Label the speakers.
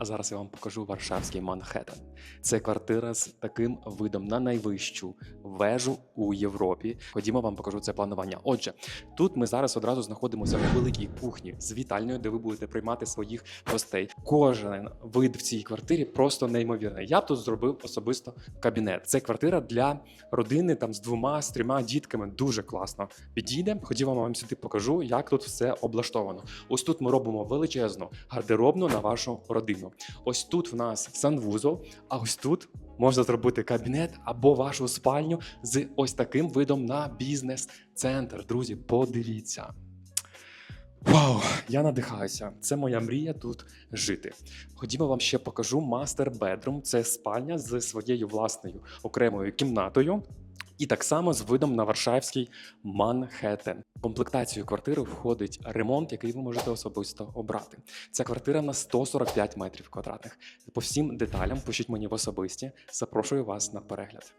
Speaker 1: А зараз я вам покажу Варшавський Манхеттен. Це квартира з таким видом на найвищу вежу у Європі. Ходімо, вам покажу це планування. Отже, тут ми зараз одразу знаходимося у великій кухні з вітальною, де ви будете приймати своїх гостей. Кожен вид в цій квартирі просто неймовірний. Я б тут зробив особисто кабінет. Це квартира для родини там з двома з трьома дітками. Дуже класно підійде. Ходімо, вам сюди покажу, як тут все облаштовано. Ось тут ми робимо величезну гардеробну на вашу родину. Ось тут в нас санвузол, а ось тут можна зробити кабінет або вашу спальню з ось таким видом на бізнес-центр. Друзі, подивіться. Вау, я надихаюся. Це моя мрія тут жити. Ходімо, вам ще покажу мастер бедрум. Це спальня з своєю власною окремою кімнатою. І так само з видом на Варшавський Манхеттен. Комплектацію квартири входить ремонт, який ви можете особисто обрати. Ця квартира на 145 метрів квадратних. По всім деталям пишіть мені в особисті. Запрошую вас на перегляд.